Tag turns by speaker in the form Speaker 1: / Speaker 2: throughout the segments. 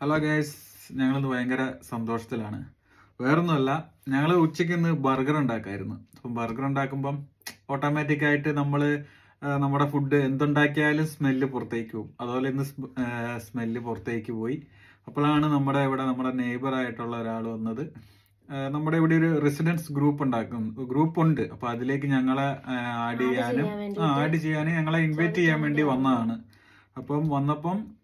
Speaker 1: Hello guys ഞങ്ങളിന്ന് ഭയങ്കര സന്തോഷത്തിലാണ്. വേറൊന്നുമല്ല ഞങ്ങൾ ഉച്ചയ്ക്ക് ഇന്ന് ബർഗർ ഉണ്ടാക്കായിരുന്നു. അപ്പം ബർഗർ ഉണ്ടാക്കുമ്പം ഓട്ടോമാറ്റിക് ആയിട്ട് നമ്മൾ നമ്മുടെ ഫുഡ് എന്തുണ്ടാക്കിയാലും സ്മെല്ല് പുറത്തേക്ക് പോകും. അതുപോലെ ഇന്ന് സ്മെല്ല് പുറത്തേക്ക് പോയി. അപ്പോഴാണ് നമ്മുടെ ഇവിടെ നമ്മുടെ നെയ്ബറായിട്ടുള്ള ഒരാൾ വന്നത്. നമ്മുടെ ഇവിടെ ഒരു റെസിഡൻസ് ഗ്രൂപ്പ് ഉണ്ടാക്കും ഗ്രൂപ്പ് ഉണ്ട്. അപ്പൊ അതിലേക്ക് ഞങ്ങളെ ആഡ് ചെയ്യാനും ആഡ് ചെയ്യാനും ഞങ്ങളെ ഇൻവൈറ്റ് ചെയ്യാൻ വേണ്ടി. വന്നതാണ്. അപ്പം വന്നപ്പം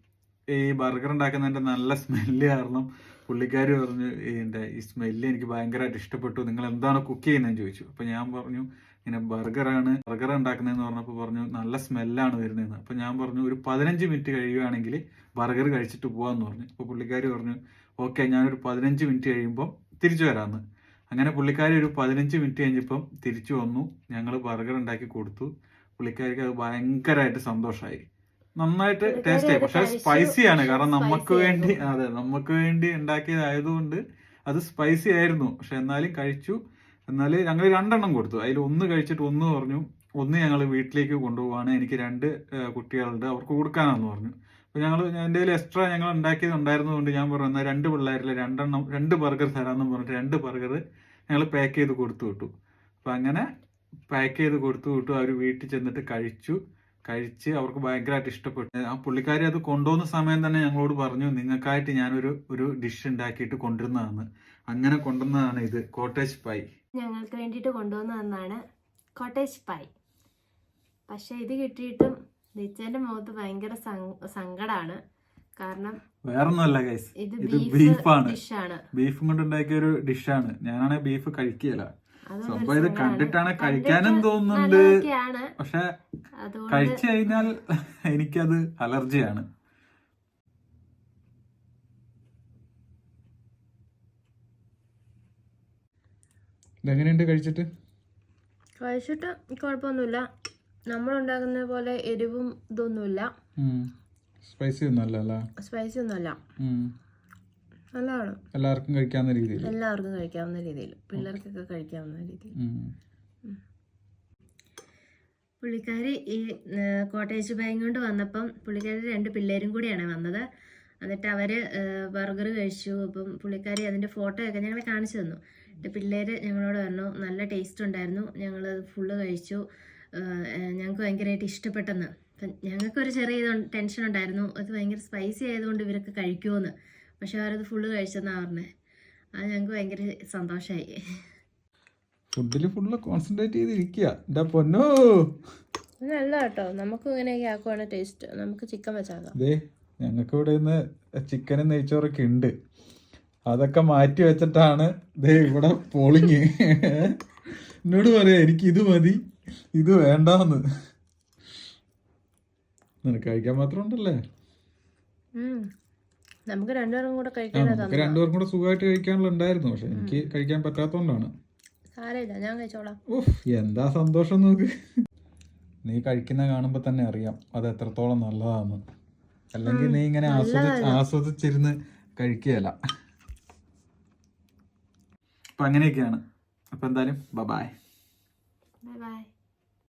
Speaker 1: ഈ ബർഗർ ഉണ്ടാക്കുന്നതിന്റെ നല്ല സ്മെല്ല് കാരണം പുള്ളിക്കാരി പറഞ്ഞു എന്റെ ഈ സ്മെല്ല് എനിക്ക് ഭയങ്കരമായിട്ട് ഇഷ്ടപ്പെട്ടു. നിങ്ങൾ എന്താണ് കുക്ക് ചെയ്യുന്നതെന്ന് ചോദിച്ചു. അപ്പൊ ഞാൻ പറഞ്ഞു ഇങ്ങനെ ബർഗറാണ് ബർഗർ ഉണ്ടാക്കുന്നതെന്ന് പറഞ്ഞപ്പോൾ പറഞ്ഞു നല്ല സ്മെല്ലാണ് വരുന്നതെന്ന്. അപ്പൊ ഞാൻ പറഞ്ഞു ഒരു പതിനഞ്ച് മിനിറ്റ് കഴിയുകയാണെങ്കിൽ ബർഗർ കഴിച്ചിട്ട് പോകാമെന്ന് പറഞ്ഞു. അപ്പൊ പുള്ളിക്കാരി പറഞ്ഞു ഓക്കെ ഞാനൊരു പതിനഞ്ച് മിനിറ്റ് കഴിയുമ്പോൾ തിരിച്ചു വരാമെന്ന് അങ്ങനെ പുള്ളിക്കാരി ഒരു പതിനഞ്ച് മിനിറ്റ് കഴിഞ്ഞപ്പം തിരിച്ചു വന്നു. ഞങ്ങൾ ബർഗർ ഉണ്ടാക്കി കൊടുത്തു. പുള്ളിക്കാരിക്ക് അത് ഭയങ്കരമായിട്ട് സന്തോഷമായി നന്നായിട്ട് ടേസ്റ്റ് ആയി. പക്ഷെ സ്പൈസി ആണ്. കാരണം നമുക്ക് വേണ്ടി അതെ നമുക്ക് വേണ്ടി ഉണ്ടാക്കിയതായതുകൊണ്ട് അത് സ്പൈസി ആയിരുന്നു. പക്ഷെ എന്നാലും കഴിച്ചു. എന്നാൽ ഞങ്ങൾ രണ്ടെണ്ണം കൊടുത്തു. അതിൽ ഒന്ന് കഴിച്ചിട്ട് ഒന്ന് പറഞ്ഞു. ഒന്ന് ഞങ്ങൾ വീട്ടിലേക്ക് കൊണ്ടുപോവാണ്. എനിക്ക് രണ്ട് കുട്ടികളുണ്ട്. അവർക്ക് കൊടുക്കാനാന്ന് പറഞ്ഞു. അപ്പൊ ഞങ്ങൾ എന്റെ കയ്യിൽ എക്സ്ട്രാ ഞങ്ങൾ ഉണ്ടാക്കിയത് ഉണ്ടായിരുന്നതുകൊണ്ട് ഞാൻ പറഞ്ഞു എന്നാൽ രണ്ട് പിള്ളേരിൽ രണ്ടെണ്ണം രണ്ട് ബർഗർ തരാമെന്ന് പറഞ്ഞിട്ട് രണ്ട് ബർഗർ ഞങ്ങൾ പാക്ക് ചെയ്ത് കൊടുത്തു വിട്ടു. അപ്പൊ അങ്ങനെ പാക്ക് ചെയ്ത് കൊടുത്തു വിട്ടു. അവർ വീട്ടിൽ ചെന്നിട്ട് കഴിച്ചു. കഴിച്ച് അവർക്ക് ഭയങ്കരമായിട്ട് ഇഷ്ടപ്പെട്ടു. ആ പുള്ളിക്കാരി അത് കൊണ്ടുപോകുന്ന സമയം തന്നെ ഞങ്ങളോട് പറഞ്ഞു നിങ്ങൾക്കായിട്ട് ഞാനൊരു ഒരു ഡിഷ് ഉണ്ടാക്കിയിട്ട് കൊണ്ടുവരുന്നതാണ്. അങ്ങനെ കൊണ്ടുവന്നതാണ് ഇത്. കോട്ടേജ് പൈ
Speaker 2: ഞങ്ങൾക്ക് വേണ്ടിയിട്ട് കൊണ്ടുവന്നതാണ് കോട്ടേജ് പൈ പക്ഷെ ഇത് കിട്ടിയിട്ടും നിച്ചന്റെ മുഖത്ത് ഭയങ്കര സങ്കടമാണ് കാരണം
Speaker 1: വേറൊന്നുമല്ല ഗൈസ്
Speaker 2: ഇത്
Speaker 1: ഇത്
Speaker 2: ബീഫ്
Speaker 1: ബീഫാണ് ബീഫും കൊണ്ട് ഉണ്ടാക്കിയ ഒരു ഡിഷാണ് ഞാനാണെങ്കിൽ ബീഫ് കഴിക്കുകയില്ല.
Speaker 2: അതുകൊണ്ട്
Speaker 1: സംഭവം ഇത് കണ്ടിട്ടാണ് കഴിക്കാനും തോന്നുന്നുണ്ട്. പക്ഷെ കഴിച്ചു കഴിഞ്ഞാൽ എനിക്കത് അലർജിയാണ്. ഇതെങ്ങനെയുണ്ട് കഴിച്ചിട്ട്?
Speaker 2: കഴിച്ചിട്ട് കുഴപ്പമൊന്നുമില്ല. നമ്മൾ ഉണ്ടാക്കുന്ന പോലെ എരിവും ഇതൊന്നുമില്ല.
Speaker 1: സ്പൈസി ഒന്നും അല്ല അല്ല?
Speaker 2: സ്പൈസി ഒന്നുമല്ല. നല്ലതാണ്.
Speaker 1: എല്ലാവർക്കും കഴിക്കാവുന്ന രീതിയിൽ.
Speaker 2: എല്ലാവർക്കും കഴിക്കാവുന്ന രീതിയിൽ. പിള്ളേർക്കൊക്കെ കഴിക്കാവുന്ന രീതിയിൽ. പുള്ളിക്കാരി ഈ കോട്ടേജ് ബാങ്ക് കൊണ്ട് വന്നപ്പം പുള്ളിക്കാരി രണ്ട് പിള്ളേരും കൂടിയാണ് വന്നത്. എന്നിട്ട് അവർ ബർഗർ കഴിച്ചു. അപ്പം പുള്ളിക്കാരി അതിന്റെ ഫോട്ടോ ഒക്കെ ഞങ്ങളെ കാണിച്ചു തന്നു. എന്നിട്ട് പിള്ളേര് ഞങ്ങളോട് പറഞ്ഞു നല്ല ടേസ്റ്റ് ഉണ്ടായിരുന്നു. ഞങ്ങൾ ഫുള്ള് കഴിച്ചു. ഞങ്ങൾക്ക് ഭയങ്കരമായിട്ട് ഇഷ്ടപ്പെട്ടെന്ന്. അപ്പം ഞങ്ങൾക്കൊരു ചെറിയ ടെൻഷൻ ഉണ്ടായിരുന്നു. അത് ഭയങ്കര സ്പൈസി ആയതുകൊണ്ട് ഇവരൊക്കെ കഴിക്കുമെന്ന് പക്ഷെ അവരത് ഫുള്ള് കഴിച്ചെന്നാണ് പറഞ്ഞത് അത് ഞങ്ങൾക്ക് ഭയങ്കര സന്തോഷമായി
Speaker 1: ഫുഡിൽ ഫുള്ള് കോൺസെൻട്രേറ്റ് ചെയ്തിരിക്കുക എന്റെ പൊന്നോ.
Speaker 2: നല്ല കേട്ടോ നമുക്ക് ഇങ്ങനെയൊക്കെ ആക്കുവാണ് ടേസ്റ്റ് നമുക്ക് ചിക്കൻ വെച്ചാക്കാം.
Speaker 1: ദേ ഞങ്ങൾക്ക് ഇവിടെ ഇന്ന് ചിക്കനും നെയ്ച്ചോറൊക്കെ ഉണ്ട് അതൊക്കെ മാറ്റി വെച്ചിട്ടാണ് ദേ ഇവിടെ പോളിങ് എന്നോട് പറയാ എനിക്ക് ഇത് മതി. ഇത് വേണ്ടാന്ന്. നിനക്ക് കഴിക്കാൻ മാത്രം ഉണ്ടല്ലേ?
Speaker 2: നമുക്ക് രണ്ടുപേരും കൂടെ കഴിക്കാൻ
Speaker 1: നമുക്ക് രണ്ടുപേർക്കും കൂടെ സുഖമായിട്ട് കഴിക്കാനുള്ള ഉണ്ടായിരുന്നു പക്ഷെ എനിക്ക് കഴിക്കാൻ പറ്റാത്തോണ്ടാണ്
Speaker 2: സാരമില്ല ഞാൻ കഴിച്ചോളാം.
Speaker 1: ഉഫ് എന്താ സന്തോഷം നോക്ക്. നീ കഴിക്കുന്ന കാണുമ്പോ തന്നെ അറിയാം അത് എത്രത്തോളം നല്ലതാന്ന്. അല്ലെങ്കിൽ നീ ഇങ്ങനെ ആസ്വദി ആസ്വദിച്ചിരുന്ന് കഴിക്കുകയല്ല. അപ്പൊ അങ്ങനെയൊക്കെയാണ്. അപ്പൊ എന്തായാലും ബൈ
Speaker 2: ബൈ ബൈ